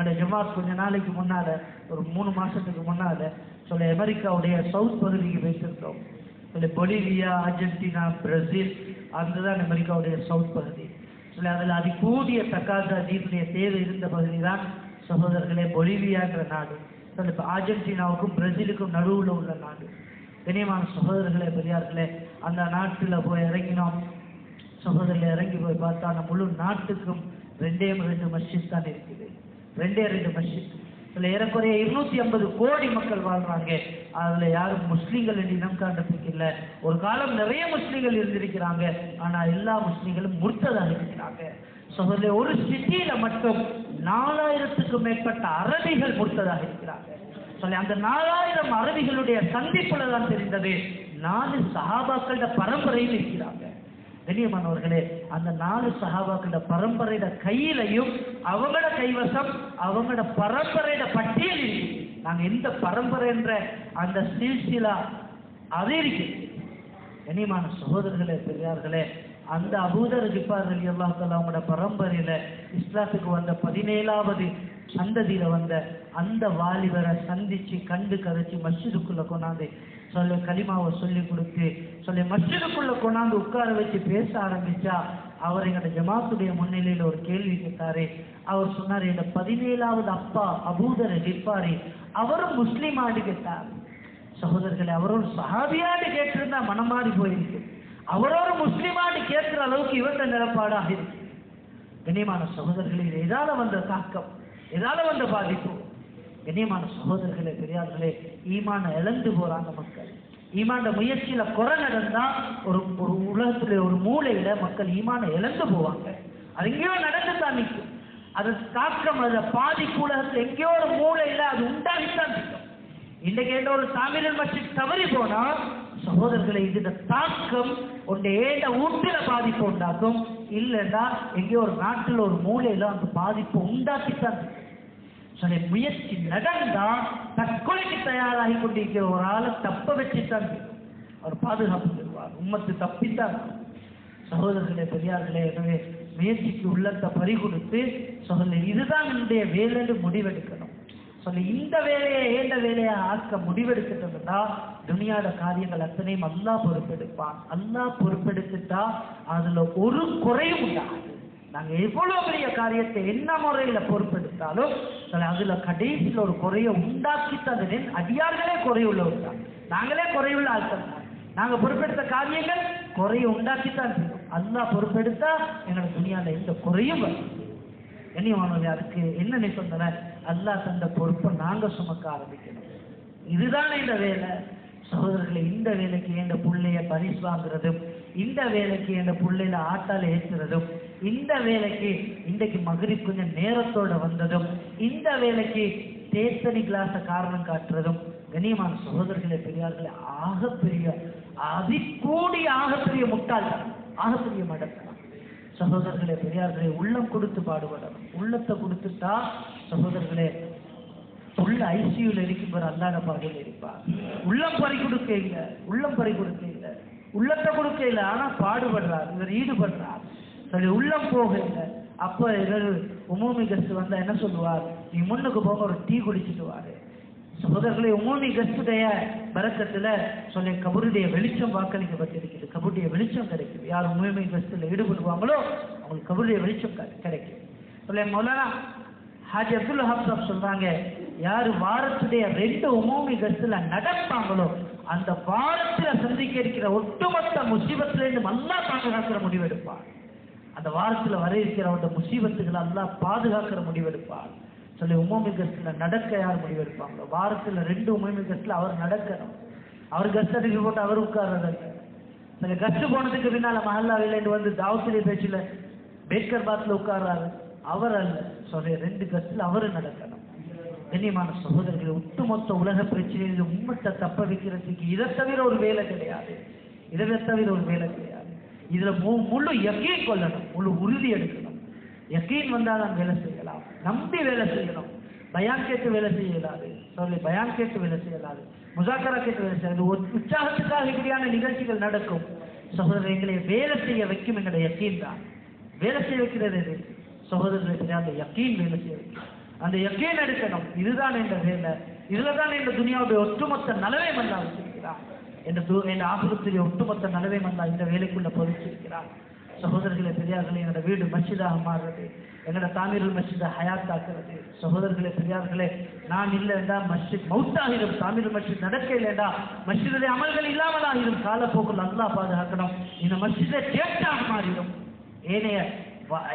அந்த ஜமாத் கொஞ்ச நாளைக்கு முன்னால் ஒரு மூணு மாதத்துக்கு முன்னால் சொல்ல அமெரிக்காவுடைய சவுத் பகுதிக்கு போயிட்டிருந்தோம் சொல்ல பொலிவியா அர்ஜென்டினா பிரேசில் அதுதான் அமெரிக்காவுடைய சவுத் பகுதி. சொல்ல அதில் அதிகூடிய தக்காத தீபுடைய தேவை இருந்த பகுதி தான் சகோதரர்களே பொலிவியான்ற நாடு. சொல்ல இப்போ அர்ஜென்டினாவுக்கும் பிரேசிலுக்கும் நடுவில் உள்ள நாடு. கனியமான சகோதரர்களே பெரியார்களே அந்த நாட்டில் போய் இறங்கினோம். சகோதரில் இறங்கி போய் பார்த்தா அந்த முழு நாட்டுக்கும் ரெண்டே ரெண்டு மஸ்ஜித் தான் இருக்குது. ரெண்டே ரெண்டு மஸ்ஜித் இதில் ஏறக்குறைய இருநூத்தி ஐம்பது கோடி மக்கள் வாழ்றாங்க. அதுல யாரும் முஸ்லீம்கள் என்று இனம் காண்றதுக்கு இல்லை ஒரு காலம் நிறைய முஸ்லீம்கள் இருந்திருக்கிறாங்க. ஆனா எல்லா முஸ்லீம்களும் முர்த்ததாக இருக்கிறாங்க. சகோதரி ஒரு சிட்டியில மட்டும் நாலாயிரத்துக்கும் மேற்பட்ட அரபிகள் முர்த்ததாக இருக்கிறாங்க. சொல்லி அந்த நாலாயிரம் அரபிகளுடைய சந்திப்புல தான் தெரிந்தது. நாலு சஹாபாக்களோட பரம்பரையில் இருக்கிறாங்க. கண்ணியமானவர்களே அந்த நாலு சஹாபாக்களோட பரம்பரையோட கையிலையும் அவங்களோட கைவசம் அவங்களோட பரம்பரையோட பட்டியல் நாங்கள் எந்த பரம்பரை என்ற அந்த சில்சிலா அதே இருக்கு. கண்ணியமான சகோதரர்களே பெரியார்களே அந்த அபூதர் ஜிப்பார் அலி அவங்களோட பரம்பரையில இஸ்லாத்துக்கு வந்த பதினேழாவது சந்ததியில வந்த அந்த வாலிபரை சந்திச்சு கண்டு கதைச்சு மஸ்ஜிதுக்குள்ள கொண்டாந்து சொல்ல கலிமாவை சொல்லி கொடுத்து சொல்லி மஸ்ஜிதுக்குள்ள கொண்டாந்து உட்கார வச்சு பேச ஆரம்பிச்சா அவர் எங்களோட ஜமாத்துடைய முன்னிலையில் ஒரு கேள்வி கேட்டாரு. அவர் சொன்னார் இந்த பதினேழாவது அப்பா அபூதர் நிற்பாரி அவரும் முஸ்லீமான்னு கேட்டார். சகோதரர்களை அவரோட ஒரு கேட்டிருந்தா மனம் மாறி போயிருக்கு. அவரோட முஸ்லிமான்னு கேட்கிற அளவுக்கு இவர்த நிலப்பாடாக இருக்கு. கண்ணியமான சகோதரர்களே எதால வந்த தாக்கம் எதால வந்த பாதிப்பு. கண்ணியமான சகோதரர்களே பெரியார்களே ஈமான இழந்து போறாங்க மக்கள். ஈமாண்ட முயற்சியில குறை நடந்தா ஒரு ஒரு உலகத்துல ஒரு மூலையில மக்கள் ஈமான இழந்து போவாங்க. அது எங்கேயோ நடந்துதான் நிற்கும். அது தாக்கம் அது பாதிப்பு உலகத்துல எங்கேயோ ஒரு மூலையில அது உண்டாகித்தான் நிற்கும். இன்னைக்கு என்ன ஒரு தமிழன் மஸ்ஜித் தவறி போனா சகோதரர்களை இதுட தாக்கம் உண்ட ஏண்ட ஊட்டில பாதிப்பு உண்டாக்கும். இல்லைன்னா எங்கேயோ ஒரு நாட்டில் ஒரு மூலையில அந்த பாதிப்பு உண்டாக்கித்தான் சில முயற்சி நடந்தால் தற்கொலைக்கு தயாராகி கொண்டிருக்கிற ஒரு ஆளை தப்ப வச்சுத்தான் அவர் பாதுகாப்பு பெறுவார். உம்மத்து தப்பித்தான். சகோதரர்களே பெரியார்களே எனவே முயற்சிக்கு உள்ளத்தை பறிகொடுத்து சொல்ல இதுதான் என்னுடைய வேலைன்னு முடிவெடுக்கணும். சொல்லி இந்த வேலையை ஏந்த வேலையை ஆக்க முடிவெடுத்துட்டோம்னா துனியாத காரியங்கள் அத்தனையும் அல்லா பொறுப்பெடுப்பான். அல்லா பொறுப்பெடுத்துட்டா அதுல ஒரு குறையும் உண்டாது நாங்கள் எவ்வளோ பெரிய காரியத்தை என்ன முறையில் பொறுப்பெடுத்தாலும் அதில் கடைசியில் ஒரு குறையை உண்டாக்கி தந்ததின் அடியார்களே குறையுள்ளவர் தான் நாங்களே குறையுள்ள ஆட்கள் தான் நாங்கள் பொறுப்பெடுத்த காரியங்கள் குறையை உண்டாக்கித்தான் செய்யும் அல்லாஹ் பொறுப்பெடுத்தா எங்களுக்கு துணியால எந்த குறையும் வரும் அதுக்கு என்ன நிபந்தனை? அல்லா தந்த பொறுப்பை நாங்கள் சுமக்க ஆரம்பிக்கணும். இதுதானே இந்த வேலை. சகோதரர்களை இந்த வேலைக்கு எந்த பிள்ளைய பரிசு வாங்குறதும் இந்த வேலைக்கு எந்த பிள்ளையில ஆட்டால ஏற்றுறதும் இந்த வேலைக்கு இன்றைக்கு மகரிப் கொஞ்சம் நேரத்தோட வந்ததும் இந்த வேலைக்கு தேசனி கிளாஸை காரணம் காட்டுறதும் கனியமான சகோதரர்களே பெரியார்களே ஆகப்பெரிய அதிகூடி ஆகப்பெரிய முட்டாள்தான் ஆகப்பெரிய மடத்தான் சகோதரர்களே பெரியார்களே உள்ளம் கொடுத்து பாடுபடணும். உள்ளத்தை கொடுத்துட்டா சகோதரர்களே உள்ள ஐசியூல இருக்கும் ஒரு அல்லாத பாதையில் இருப்பா உள்ளம் பறி கொடுக்க இல்லை உள்ளம் பறி கொடுக்க உள்ளத்தை கொடுக்கல ஆனால் ஆனா பாடுபடுறார் இவர் ஈடுபடுறார். சரி உள்ளம் போக இல்லை அப்ப இவர் உமூமி கஸ்ட் வந்தா என்ன சொல்லுவார்? நீ முன்னுக்கு போக ஒரு டீ குடிச்சிட்டு வாரு. சகோதரர்களே உமூமி கஸ்டுடைய பறக்கத்துல சொல்லி கபருடைய வெளிச்சம் வாக்களிக்கப்பட்டிருக்குது கபருடைய வெளிச்சம் கிடைக்குது யார் உமூமி கஸ்டில் ஈடுபடுவாங்களோ அவங்களுக்கு கபருடைய வெளிச்சம் கிடைக்கும். சொல்ல மௌலானா ஹாஜி அப்துல் வஹாப் சாப் சொல்றாங்க யார் வாரத்துடைய ரெண்டு உமூமி கஸ்டில் நடப்பாங்களோ அந்த வாரத்தில் சந்திக்க இருக்கிற ஒட்டுமொத்த முசீபத்திலிருந்து நல்லா பாதுகாக்கிற முடிவெடுப்பார் அந்த வாரத்தில் வர இருக்கிற அந்த முசீபத்துகளை நல்லா பாதுகாக்கிற முடிவெடுப்பார் சொல்லி உமோமி கஸ்டில் நடக்க யார் முடிவெடுப்பாங்களோ வாரத்தில் ரெண்டு உமோமி கஸ்டில் அவர் நடக்கணும். அவர் கஸ்ட் அடிக்க போட்டு அவர் உட்கார்றதில்ல சில கஸ்ட் போனதுக்கு பின்னால் மஹல்லா வில்லேண்டு வந்து தாவத்திலே பேச்சில் பேக்கர் பாத்தில் உட்கார்றாரு. அவர் அல்ல. சொல்லி ரெண்டு கஸ்டில் அவரும் நடக்கணும். கண்ணியமான சகோதரர்கள் ஒட்டுமொத்த உலக பிரச்சனையில் உம்மத்தை தப்ப வைக்கிறதுக்கு இதை தவிர ஒரு வேலை கிடையாது. இதை தவிர ஒரு வேலை கிடையாது. இதுல மு- முழு யக்கீன் கொள்ளணும் முழு உறுதி எடுக்கணும். எக்கையின் வந்தால் தான் வேலை செய்யலாம். நம்பி வேலை செய்யணும். பயான் கேட்டு வேலை செய்யலாது. சொல்லி பயான் கேட்டு வேலை செய்யலாது. முசாக்கரா கேட்டு வேலை செய்யாது உற்சாகத்துக்காக இப்படியான நிகழ்ச்சிகள் நடக்கும். சகோதரர் எங்களை வேலை செய்ய வைக்கும் எங்களுடைய யக்கீன் தான். வேலை செய்ய வைக்கிறது எது? அந்த யக்கீன் வேலை செய்ய வைக்கிறது. அந்த யக்கீன் எடுக்கணும். இதுதான் என்ற வேலை இதுல தான் இந்த துனியாவுடைய ஒட்டுமொத்த நலவை மல்லா வச்சிருக்கிறார். என்ற து ஆசிரத்துடைய ஒட்டுமொத்த நலவே மல்லா இந்த வேலைக்குள்ள பொதிச்சிருக்கிறார் சகோதரர்களே பெரியார்களே என்னோட வீடு மசிதாக மாறுறது என்னோட தாமீருல் மஸ்ஜிதை ஹயாத்தாக்குறது. சகோதரர்களே பெரியார்களே நான் இல்லைண்டா மஸ்ஜித் மவுத்தாகிடும் தாமீர் மஸ்ஜித் நடக்க இல்லைண்டா மஸ்ஜிதுடைய அமல்கள் இல்லாமலாகிடும். காலப்போக்கில் அல்லா பாதுகாக்கணும். இந்த மஸ்ஜிதை கேட்டாக மாறிடும். ஏனைய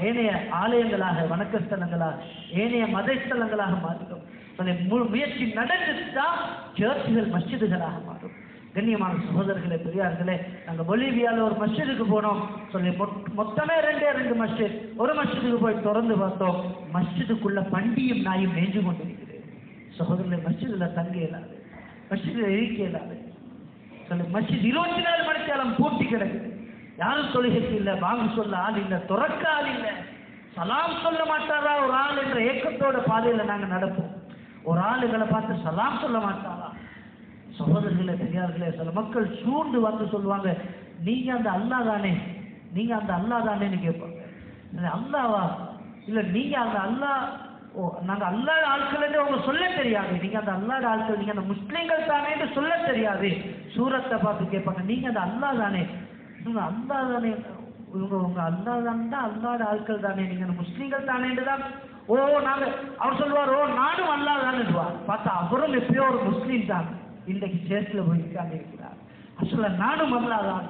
ஏனைய ஆலயங்களாக வணக்கஸ்தலங்களாக ஏனைய மதஸ்தலங்களாக மாறிடும். முழு முயற்சி நடந்துட்டா சர்ச்சுகள் மஸ்ஜிதுகளாக மாறும். கண்ணியமான சகோதரர்களே பெரியார்களே நாங்கள் பொலிவியாவில் ஒரு மஸ்ஜிதுக்கு போனோம். சொல்லி மொத்தமே ரெண்டே ரெண்டு மஸ்ஜித். ஒரு மஸ்ஜிதுக்கு போய் திறந்து பார்த்தோம். மஸ்ஜிதுக்குள்ள பண்டியும் நாயும் மேய்ஞ்சு கொண்டிருக்கிறது சகோதரர்களே மஸ்ஜிதில் தங்க இயலாது. மஸ்ஜிதில் இருக்க இயலாது. சொல்லி மஸ்ஜித் இருபத்தி நாலு மணிக்காலம் பூட்டி கிடக்குது. யாரும் தொழுகைக்கு இல்லை வாங்க சொல்ல ஆள் இல்லை துறக்க ஆள் இல்லை. சலாம் சொல்ல மாட்டாரா? ஒரு ஆள் என்ற ஏக்கத்தோட பாதையில் நாங்கள் நடப்போம். ஒரு ஆள் எங்களை பார்த்து சலாம் சொல்ல மாட்டாரா? சகோதரர்களே பெரியார்களே சில மக்கள் சூழ்ந்து வந்து சொல்லுவாங்க நீங்க அந்த அல்லா தானே நீங்க அந்த அல்லா தானேன்னு கேட்பாங்க அல்லாவா? இல்லை நீங்க அந்த அல்லா ஓ நாங்கள் அல்லாத ஆட்கள்னு அவங்க சொல்ல தெரியாது. நீங்கள் அந்த அல்லாத ஆட்கள் நீங்கள் அந்த முஸ்லீம்கள் தானேன்னு சொல்ல தெரியாது. சூரத்தை பார்த்து கேட்பாங்க நீங்கள் அந்த அல்லா தானே இவங்க அல்லா தானே இவங்க உங்க அல்லா தானே அல்லாத ஆட்கள் தானே. நீங்க முஸ்லீம்கள் தானேன்னு தான் ஓ நாங்க அவர் சொல்லுவார் ஓ நானும் அல்லா தானுவார் பார்த்தா அவரும் எப்பயோ ஒரு முஸ்லீம் தான். இன்றைக்கு சேர்த்துல போய் உட்கார்ந்து இருக்கிறார். அசல நானும் அல்லா தான்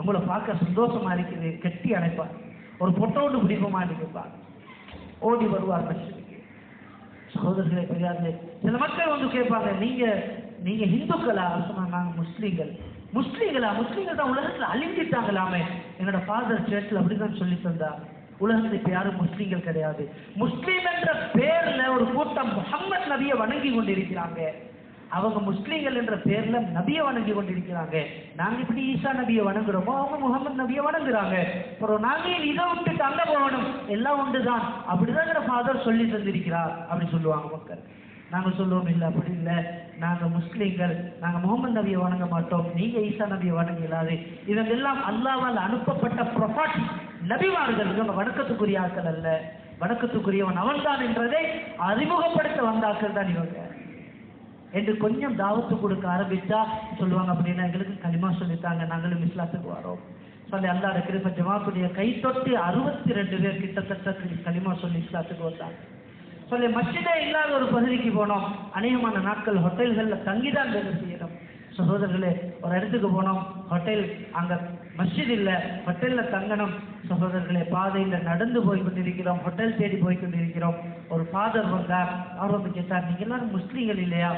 உங்களை பார்க்க சந்தோஷமா இருக்குது கட்டி அணைப்பார். ஒரு பொட்டோண்டு பிடிப்பமா இருப்பார் ஓடி வருவார் மனுஷனுக்கு சகோதரர்களே பெரியார்களே சில மக்கள் வந்து கேட்பாங்க நீங்க நீங்க இந்துக்களா சொன்னா நாங்க முஸ்லீம்கள். முஸ்லீங்களா முஸ்லீங்கள் தான் உலகத்தில் அழிஞ்சிட்டாங்களாமே. என்னோட ஃபாதர் சேர்த்தில் அப்படிதான் சொல்லி தந்தா உலகத்தில் இப்போ யாரும் முஸ்லீம்கள் கிடையாது. முஸ்லீம் என்ற பேரில் ஒரு கூட்டம் முகம்மது நபியை வணங்கி கொண்டிருக்கிறாங்க. அவங்க முஸ்லீம்கள் என்ற பேர்ல நபியை வணங்கி கொண்டிருக்கிறாங்க. நாங்க இப்படி ஈசா நபியை வணங்குறோமோ அவங்க முகமது நபியை வணங்குறாங்க. அப்புறம் நாங்க இதை விட்டு அங்க போகணும்? எல்லாம் ஒன்றுதான். அப்படிதான் ஃபாதர் சொல்லி தந்திருக்கிறார் அப்படின்னு சொல்லுவாங்க மக்கள். நாங்கள் சொல்லுவோம் இல்லை அப்படி இல்லை. நாங்கள் முஸ்லீம்கள் நாங்கள் முகமது நபியை வணங்க மாட்டோம். நீங்க ஈசா நபியை வணங்க இதெல்லாம் அல்லாவால் அனுப்பப்பட்ட ப்ரொஃபட் நபிவார்கள் இவங்க வணக்கத்துக்குரிய ஆக்கள் அல்ல. வணக்கத்துக்குரியவன் அவன்தான் என்றதை அறிமுகப்படுத்த வந்த ஆட்கள் தான் இவங்க. என்று கொஞ்சம் தாவத்து கொடுக்க ஆரம்பித்தா சொல்லுவாங்க அப்படின்னா எங்களுக்கு களிமா சொல்லித்தாங்க. நாங்களும் இஸ்லாத்துக்கு வரோம். சொல்லி அல்லாட கிருப ஜமாத்துடைய கை தொட்டு அறுபத்தி ரெண்டு பேர் கிட்டத்தட்ட களிமா சொல்லி இஸ்லாத்துக்கு வந்தாங்க. சொல்லி மஸ்ஜிதே இல்லாத ஒரு பகுதிக்கு போனோம். அநேகமான நாட்கள் ஹோட்டல்கள்ல தங்கிதான் வேலை செய்யணும் சகோதரர்களே ஒரு இடத்துக்கு போனோம். ஹோட்டல் அங்கே மஸ்ஜித் இல்லை ஹோட்டலில் தங்கணும். சகோதரர்களே பாதையில் நடந்து போய் கொண்டிருக்கிறோம். ஹோட்டல் தேடி போய் கொண்டிருக்கிறோம். ஒரு ஃபாதர் வந்தார். அவர் வந்து கேட்டார் நீங்கள் எல்லாரும் முஸ்லீம்கள் இல்லையா?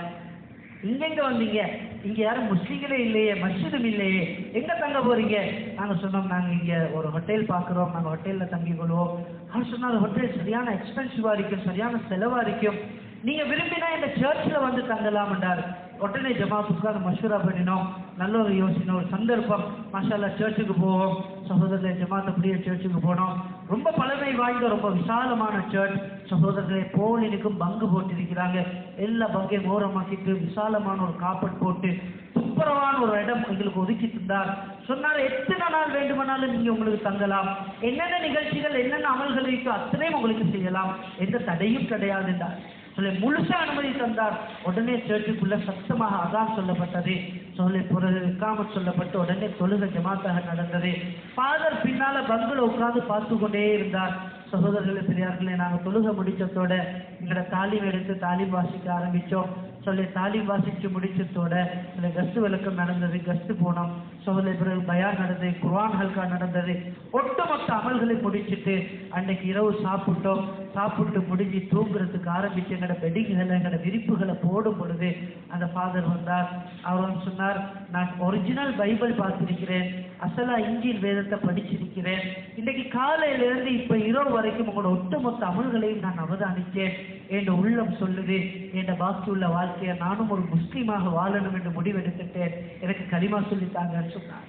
இங்க வந்தீங்க? இங்க யாரும் முஸ்லீம்களே இல்லையே மஸ்ஜிதும் இல்லையே. எங்க தங்க போறீங்க? நாங்க சொன்னோம் நாங்க இங்க ஒரு ஹோட்டல் பாக்குறோம் நாங்க ஹோட்டல்ல தங்கி கொள்வோம். அவர் சொன்னார் ஹோட்டல் சரியான எக்ஸ்பென்சிவா இருக்கும் சரியான செலவா இருக்கும். நீங்க விரும்பினா இந்த சர்ச்ல வந்து தங்கலாம் என்றார் உடனே ஜமாத்துக்காக மஷூரா பண்ணினோம். நல்ல ஒரு யோசனை ஒரு சந்தர்ப்பம். மசாலா சர்ச்சுக்கு போவோம். சகோதரர்களை ஜமாத் அப்படியே சர்ச்சுக்கு போனோம். ரொம்ப பழமை வாய்ந்த ரொம்ப விசாலமான சர்ச் சகோதரர்களை போலினுக்கும் பங்கு போட்டிருக்கிறாங்க. எல்லா பங்கையும் ஓரமாக்கிட்டு விசாலமான ஒரு காப்பட் போட்டு சூப்பரமான ஒரு இடம் எங்களுக்கு ஒதுக்கி தந்தார். சொன்னார் எத்தனை நாள் வேண்டுமானாலும் நீங்க உங்களுக்கு தங்கலாம். என்னென்ன நிகழ்ச்சிகள் என்னென்ன அமல்கள் இருக்கோ அத்தனையும் உங்களுக்கு செய்யலாம். எந்த தடையும் கிடையாது என்றார் சொல்லி முழுசா அனுமதி தந்தார். உடனே சர்ச்சுக்குள்ள சத்தமாக அதான் சொல்லப்பட்டது. சொல்லி பிறகு இக்காமத் சொல்லப்பட்டு உடனே தொழுக ஜமாத்தாக நடந்தது. ஃபாதர் பின்னால பங்குல உட்கார்ந்து பார்த்து கொண்டே இருந்தார். சகோதரர்களே பெரியார்களே நாங்கள் தொழுகை முடிச்சதோட எங்களோட தாலிம் எடுத்து தாலிம் வாசிக்க ஆரம்பித்தோம் சொல்லி தாலி வாசிச்சு முடிச்சதோட இந்த கஸ்து விளக்கம் நடந்தது கஸ்து போனோம். சோதனை பிறகு பயான் நடந்தது குர்ஆன் ஹல்கா நடந்தது. ஒட்டுமொத்த அமல்களை முடிச்சிட்டு அன்னைக்கு இரவு சாப்பிட்டோம். சாப்பிட்டு முடிஞ்சு தூங்குறதுக்கு ஆரம்பிச்சு எங்களோட பெட்டிங்களை எங்களோட விரிப்புகளை போடும் பொழுது அந்த ஃபாதர் வந்தார். அவர் வந்து சொன்னார் நான் ஒரிஜினல் பைபிள் பார்த்துருக்கிறேன். அசலா இஞ்சில் வேதத்தை படிச்சிருக்கிறேன். இன்னைக்கு காலையிலிருந்து இப்ப இரவு வரைக்கும் உங்களோட ஒட்டுமொத்த அமல்களையும் நான் அவதானித்தேன். என் உள்ளம் சொல்லுது. என் பாக்கி உள்ள வாழ்க்கையை நானும் ஒரு முஸ்லீமாக வாழணும் என்று முடிவெடுத்துட்டேன். எனக்கு களிமா சொல்லித்தாங்கன்னு சொன்னார்.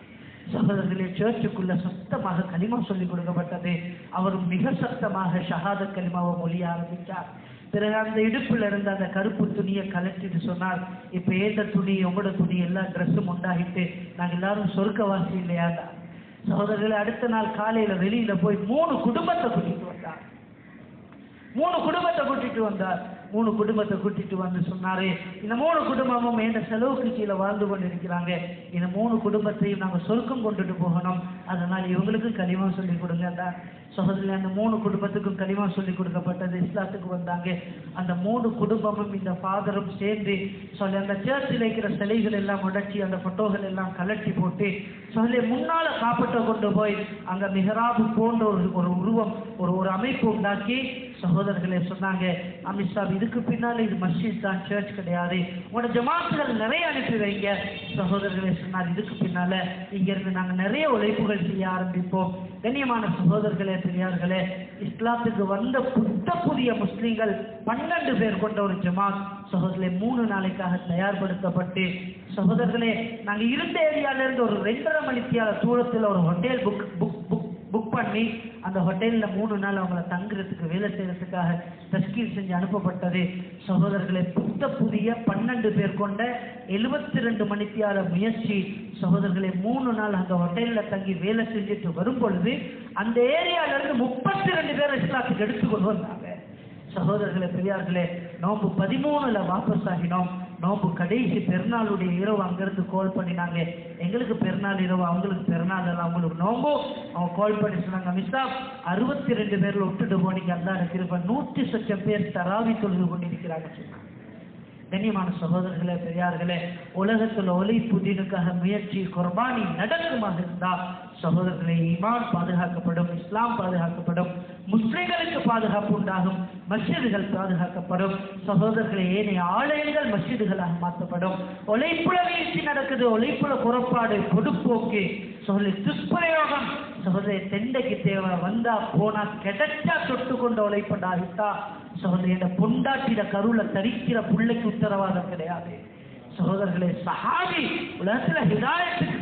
சகோதரர்களே சர்ச்சுக்குள்ள சத்தமாக களிமா சொல்லிக் கொடுக்கப்பட்டது. அவர் மிக சத்தமாக ஷஹாத களிமாவை மொழிய ஆரம்பித்தார். பிறகு அந்த இடுப்புல இருந்த அந்த கருப்பு துணியை கலட்டிட்டு சொன்னால் இப்ப ஏந்த துணி உங்களோட துணி எல்லா ட்ரெஸ்ஸும் உண்டாகிட்டு நாங்க எல்லாரும் சொர்க்கவாசி இல்லையாண்டா? சகோதரர்களே அடுத்த நாள் காலையில வெளியில போய் மூணு குடும்பத்தை கூட்டிட்டு வந்தார். மூணு குடும்பத்தை கூட்டிட்டு வந்தார். மூணு குடும்பத்தை கூட்டிட்டு வந்து சொன்னாரு. இந்த மூணு குடும்பமும் எந்த செலவுக்கு கீழே வாழ்ந்து கொண்டிருக்கிறாங்க. இந்த மூணு குடும்பத்தையும் நாங்கள் சொருக்கம் கொண்டுட்டு போகணும். அதனால் இவங்களுக்கும் கனிமம் சொல்லி கொடுங்க. சகோதரி அந்த மூணு குடும்பத்துக்கும் கனிமா சொல்லி கொடுக்கப்பட்டது இஸ்லாத்துக்கு வந்தாங்க. அந்த மூணு குடும்பமும் இந்த ஃபாதரும் சேர்ந்து சொல்லி அந்த சேர்ச்சில் இருக்கிற சிலைகள் எல்லாம் உடைச்சி அந்த போட்டோகள் எல்லாம் கலட்டி போட்டு சொல்லி முன்னால காப்பிட்ட கொண்டு போய் அங்க மிகராபு போன்ற ஒரு ஒரு உருவம் ஒரு ஒரு அமைப்பு உண்டாக்கி சகோதரர்களே சொன்னாங்க. அமித்ஷா இதுக்கு பின்னால் இது மஸ்ஜித் தான் சர்ச் கிடையாது. உங்களோட ஜமாத்துகள் நிறைய அனுப்பி வைங்க. சகோதரர்களே சொன்னார் இதுக்கு பின்னால இங்க இருந்து நாங்க நிறைய உழைப்புகள் செய்ய ஆரம்பிப்போம். கண்ணியமான சகோதரர்களே பெரியார்களே இஸ்லாத்துக்கு வந்த புத்த புதிய முஸ்லீம்கள் பன்னெண்டு பேர் கொண்ட ஒரு ஜமாத் சகோதரர்களே மூணு நாளைக்காக தயார்படுத்தப்பட்டு சகோதரர்களே நாங்கள் இருந்த ஏரியாவிலேருந்து ஒரு ரெண்டரை மணித்தியால தூரத்தில் ஒரு ஹோட்டல் புக் புக் பண்ணி அந்த ஹோட்டலில் மூணு நாள் அவங்கள தங்குறதுக்கு வேலை செய்யறதுக்காக தஸ்கீல் செஞ்சு அனுப்பப்பட்டது. சகோதரர்களை புத்த புதிய பன்னெண்டு பேர் கொண்ட எழுபத்தி ரெண்டு மணித்தியால முயற்சி. சகோதரர்களை மூணு நாள் அந்த ஹோட்டலில் தங்கி வேலை செஞ்சுட்டு வரும் பொழுது அந்த ஏரியால இருந்து முப்பத்தி ரெண்டு பேர் இஸ்லாத்துக்கு எடுத்துக்கொண்டு வந்தாங்க. சகோதரர்களே பெரியார்களே நோம்பு பதிமூணுல வாபஸ் ஆகினோம் நோம்பு கடைசி பெருநாளுடைய இரவு அங்கிருந்து கால் பண்ணினாங்க. எங்களுக்கு பெருநாள் இரவு அவங்களுக்கு பெருநாள் எல்லாம் அவங்களுக்கு நோம்பு அவங்க கால் பண்ணி சொன்னாங்க மிஸ்ஸா அறுபத்தி ரெண்டு பேர்ல விட்டுட்டு போனீங்க அதான் இருக்கிறப்ப நூற்றி சட்சம் பேர் தராவி தொழுது கொண்டிருக்கிறாங்க. சொன்னாங்க கண்ணியமான சகோதரர்களே பெரியார்களே உலகத்தில் ஒலி புதினுக்காக முயற்சி குர்பானி நடக்குமாக இருந்தால் சகோதரர்களே ஈமான் பாதுகாக்கப்படும் இஸ்லாம் பாதுகாக்கப்படும் முஸ்லிம்களுக்கு பாதுகாப்பு உண்டாகும் மஸ்ஜிதுகள் பாதுகாக்கப்படும். சகோதரர்களை ஏனைய ஆலயங்கள் மஸ்ஜிதுகளாக மாற்றப்படும். ஒலைப்புல வீழ்ச்சி நடக்குது ஒலைப்புல புறப்பாடு கொடுப்போக்கு சொல்லி துஷ்பிரயோகம். சகோதரி தெண்டைக்கு தேவை வந்தா போனா கிடைச்சா தொட்டு கொண்டு உழைப்படாவிட்டா சகோதரி இந்த பொண்டாட்டிட தரிக்கிற பிள்ளைக்கு உத்தரவாதம் கிடையாது. சகோதரர்களே சஹாபி உலகத்துல ஹிதாயத்துக்கு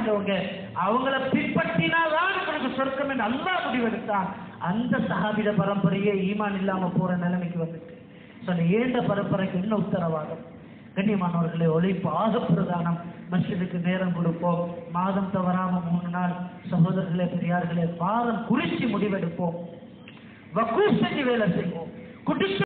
காரணமாயிட்டவங்க அவங்கள பின்பற்றினாதான் உங்களுக்கு சொர்க்கம் என்று அல்லா முடிவெடுத்தான். அந்த சஹாபிட பரம்பரையே ஈமான் இல்லாம போற நிலைமைக்கு வந்துட்டு. சொல்ல ஏண்ட பரம்பரைக்கு என்ன உத்தரவாதம்? கண்ணியமானவர்களே ஒழிப்பு ஆக பிரதானம். மஸ்ஜிதுக்கு நேரம் கொடுப்போம். மாதம் தவறாம மூணு நாள். சகோதரர்களே பெரியார்களே மாதம் குறிச்சி முடிவெடுப்போம். வக்கூர் செஞ்சு வேலை செய்வோம். குடிச்சு